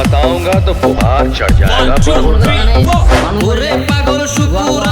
बताऊँगा तो बुखार चढ़ जाएगा। पागल शुक्र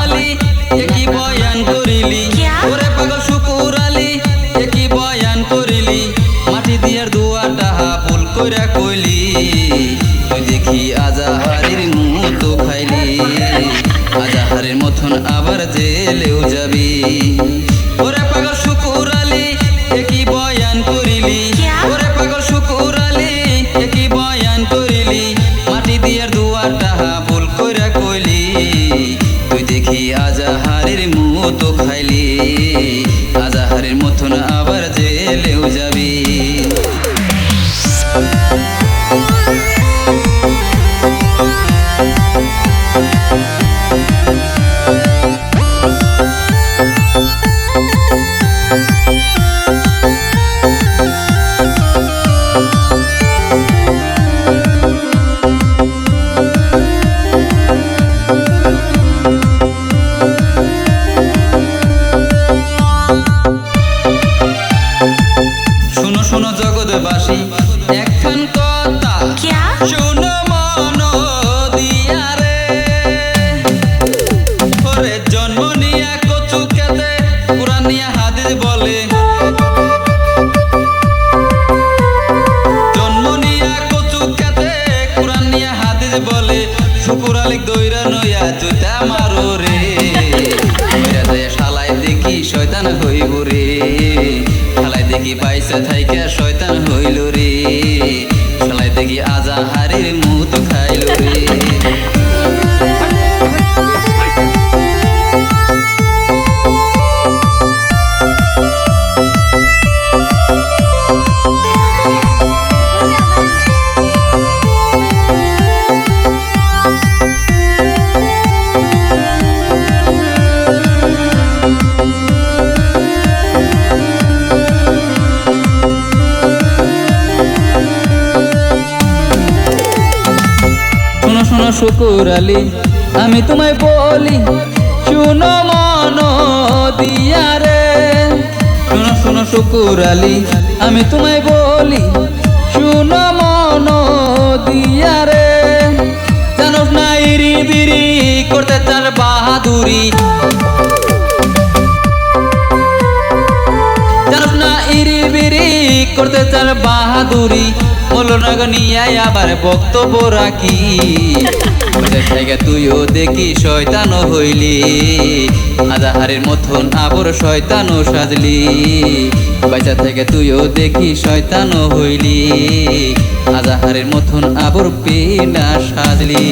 বলে খেতে কোরআন নিয়া জুতা মারো রে মইরা যায় শালায় দেখি শয়তান হইব রে শালায় দেখি পাইছে থাইকা শুকুর আলী, আমি তোমায় বলি, শুনো মন দিয়া রে। শুনো শুনো শুকুর আলী, আমি তোমায় বলি, শুনো মন দিয়া রে। করতে চার বাহাদুরি। মৌলনাগ নিয়ে আবার বক্তব্য রাখি। তুইও দেখি শয়তান হইলি। আজাহারের মতন আবর শয়তানও সাজলি। বাইচা থেকে তুইও দেখি শয়তান হইলি। আজাহারের মতন আবর পেনা সাজলি।